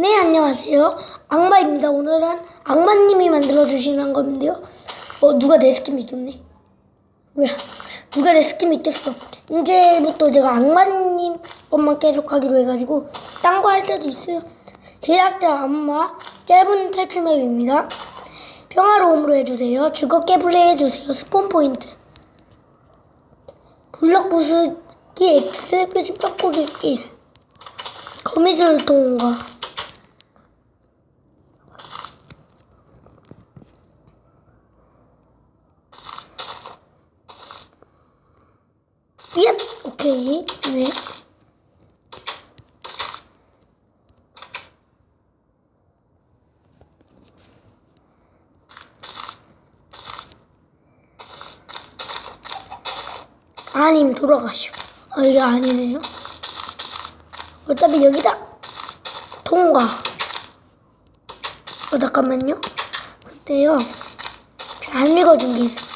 네, 안녕하세요. 악마입니다. 오늘은 악마님이 만들어주시는 건데요. 어, 누가 내 스킨 믿겼네? 뭐야? 누가 내 스킨 믿겼어? 이제부터 제가 악마님 것만 계속 하기로 해가지고, 딴 거 할 때도 있어요. 제작자 악마, 짧은 탈출 맵입니다. 평화로움으로 해주세요. 즐겁게 플레이해주세요. 스폰 포인트. 블럭 부수기 X, 표식 뼈고기 1. 거미줄 통과. 얏! 오케이. 네. 아님 돌아가시오. 아 이게 아니네요. 어차피 여기다 통과. 어 잠깐만요. 근데요. 안 읽어준 게 있어.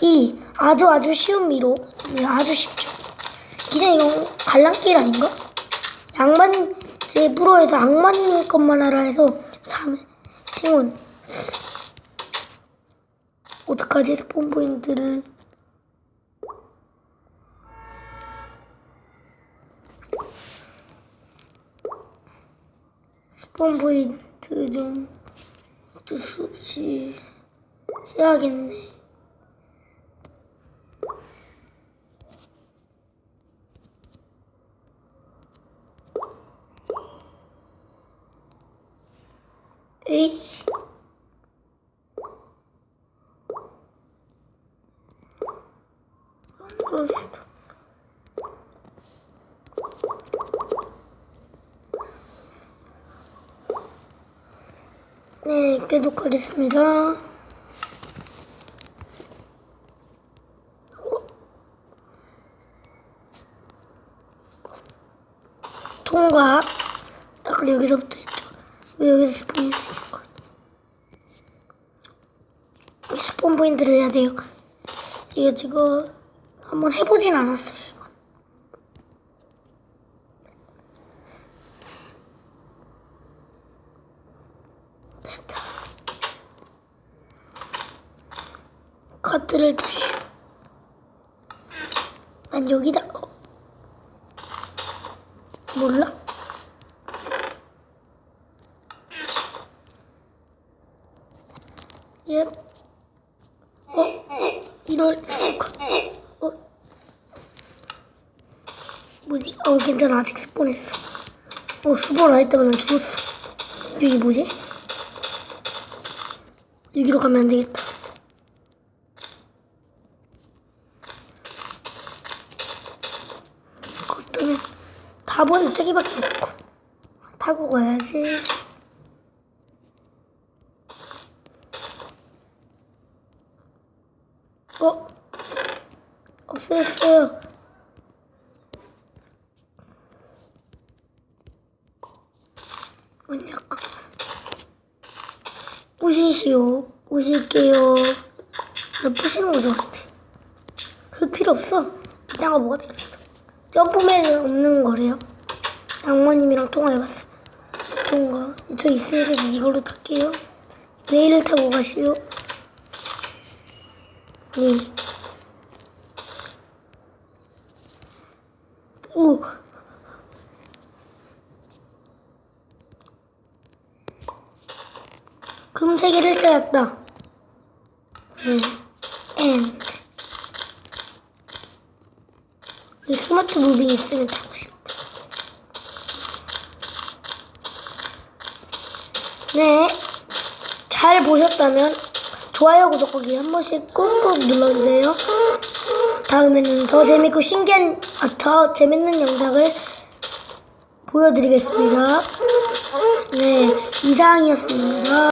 2. 아주 아주 쉬운 미로. 아주 쉽죠. 기자 이거 관람길 아닌가? 양만 제 프로에서 악만 것만 알아 해서 3. 행운. 어떡하지? 스폰 포인트를 스폰 포인트 좀 어쩔 수 없이 해야겠네. 그러시다. 네, 계속 하겠습니다. 통과. 아, 그래, 여기서부터. 왜 여기서 스폰이 있을 것 스폰 포인트를 해야 돼요. 이거 지금 한번 해보진 않았어요. 이거. 됐다. 카트를 다시. 난 여기다. 어. 몰라? 예. 어? 이럴 수가. 어? 뭐지? 어, 괜찮아. 아직 스폰했어. 어, 스폰 안 했다면 난 죽었어. 여기 뭐지? 여기로 가면 안 되겠다. 겉도는 답은 저기밖에 없고. 타고 가야지. 어? 없어졌어요. 아니, 아까. 부시시오. 부실게요. 나 부시는 거 좋아하는데. 그 필요 없어. 이딴 거 뭐가 필요 없어. 점프맨은 없는 거래요. 양모님이랑 통화해봤어. 통과. 저 있으니까 이걸로 탈게요. 레일을 타고 가시오. 네. 오. 금세계를 찾았다. 네. 엔. 이 스마트 무빙 있으면 타고 싶다. 네. 잘 보셨다면 좋아요, 구독하기 한 번씩 꾹꾹 눌러주세요. 다음에는 더 재밌고 신기한, 아, 더 재밌는 영상을 보여드리겠습니다. 네, 이상이었습니다.